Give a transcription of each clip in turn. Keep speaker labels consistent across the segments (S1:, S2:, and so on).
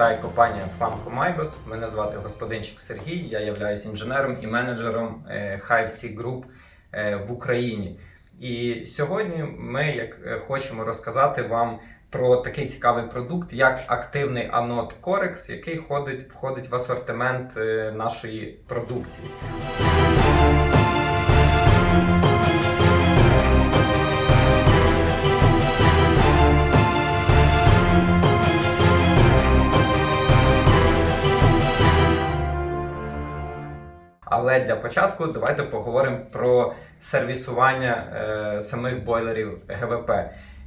S1: вітає компанія Famco Maibos. Мене звати господинчик Сергій. Я являюсь інженером і менеджером е, HiveC Group е, в Україні. І сьогодні ми як е, хочемо розказати вам про такий цікавий продукт, як активний анод Corex, який входить, входить в асортимент нашої продукції. Але для початку давайте поговоримо про сервісування е, самих бойлерів ГВП.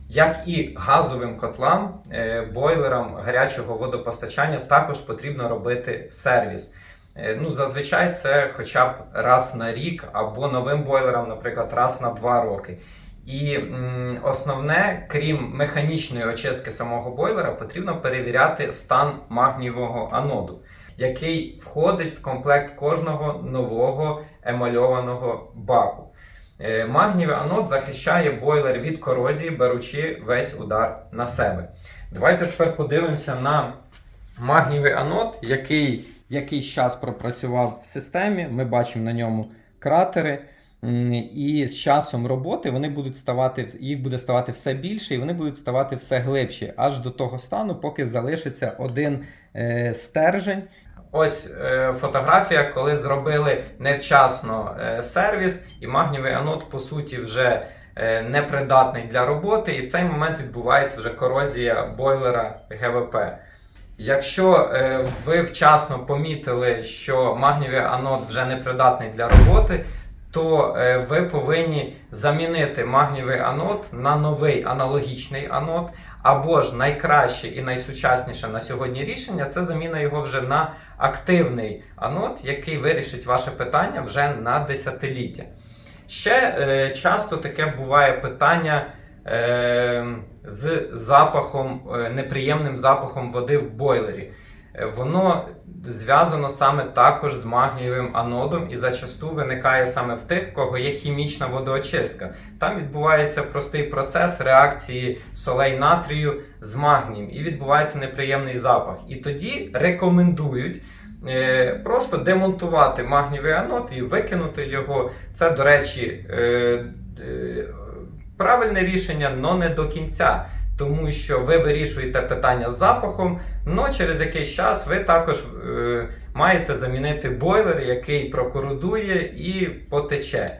S1: Як і газовим котлам, е, бойлерам гарячого водопостачання також потрібно робити сервіс. Е, ну, зазвичай це хоча б раз на рік, або новим бойлерам, наприклад, раз на два роки. І м, основне, крім механічної очистки самого бойлера, потрібно перевіряти стан магнієвого аноду, який входить в комплект кожного нового емальованого баку. Е, Магнієвий анод захищає бойлер від корозії, беручи весь удар на себе. Давайте тепер подивимося на магнієвий анод, який якийсь час пропрацював в системі. Ми бачимо на ньому кратери. І з часом роботи вони будуть ставати, їх буде ставати все більше, і вони будуть ставати все глибші, аж до того стану, поки залишиться один е, стержень. Ось е, фотографія, коли зробили невчасно е, сервіс, і магнієвий анод, по суті, вже е, непридатний для роботи, і в цей момент відбувається вже корозія бойлера ГВП. Якщо е, ви вчасно помітили, що магнієвий анод вже непридатний для роботи, то е, ви повинні замінити магнієвий анод на новий аналогічний анод, або ж найкраще і найсучасніше на сьогодні рішення це заміна його вже на активний анод, який вирішить ваше питання вже на десятиліття. Ще е, часто таке буває питання е, з запахом, е, неприємним запахом води в бойлері. Е, Воно зв'язано саме також з магнієвим анодом і зачасту виникає саме в тих, в кого є хімічна водоочистка. Там відбувається простий процес реакції солей натрію з магнієм, і відбувається неприємний запах. І тоді рекомендують. е, Просто демонтувати магнієвий анод і викинути його. Це, до речі, е, правильне рішення, але не до кінця. Тому що ви вирішуєте питання з запахом, але через якийсь час ви також е, маєте замінити бойлер, який прокородує і потече.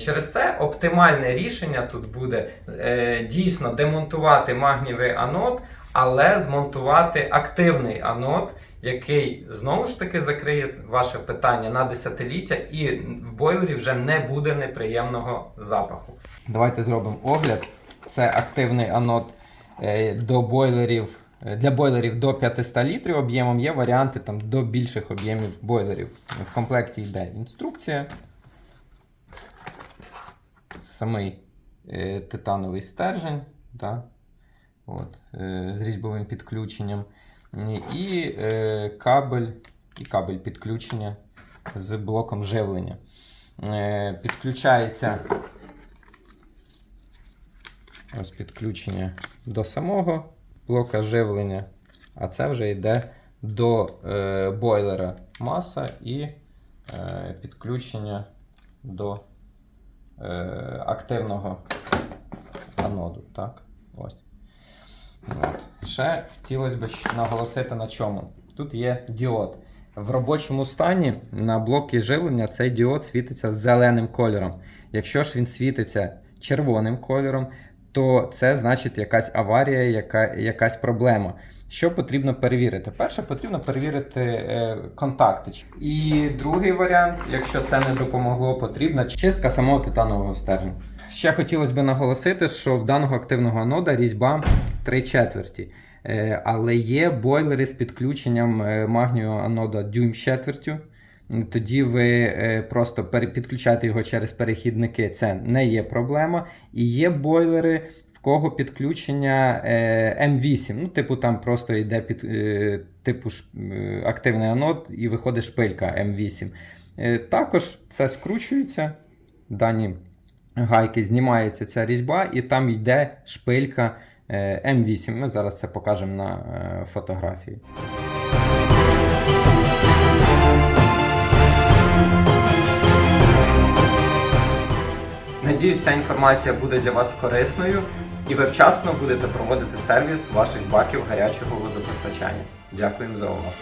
S1: Через це оптимальне рішення тут буде е, дійсно демонтувати магнієвий анод, але змонтувати активний анод, який знову ж таки закриє ваше питання на десятиліття, і в бойлері вже не буде неприємного запаху. Давайте зробимо огляд. Це активний анод до бойлерів. е, Для бойлерів до 500 літрів об'ємом є варіанти там, до більших об'ємів бойлерів. В комплекті йде інструкція. Самий е, титановий стержень. Да? От, е, з різьбовим підключенням. І е, кабель, і кабель підключення з блоком живлення. Е, підключається ось підключення до самого блока живлення, а це вже йде до е, бойлера маса і е, підключення до е, активного аноду. Так? Ось. От. Ще хотілося б наголосити на чому. Тут є діод. В робочому стані на блокі живлення цей діод світиться зеленим кольором. Якщо ж він світиться червоним кольором, то це значить якась аварія, яка, якась проблема. Що потрібно перевірити? Перше, потрібно перевірити е, контакти. І другий варіант, якщо це не допомогло, потрібна чистка самого титанового стержня. Ще хотілося б наголосити, що в даного активного анода різьба 3 четверті. Е, Але є бойлери з підключенням е, магнію анода дюйм з четвертю. Тоді ви е, просто підключаєте його через перехідники, це не є проблема. І є бойлери, в кого підключення е, М8. Ну, типу, там просто йде під е, типу активний анод і виходить шпилька М8. Е, Також це скручується. Дані гайки знімається ця різьба, і там йде шпилька е, М8. Ми зараз це покажемо на фотографії. Надіюсь, ця інформація буде для вас корисною і ви вчасно будете проводити сервіс ваших баків гарячого водопостачання. Дякуємо за увагу.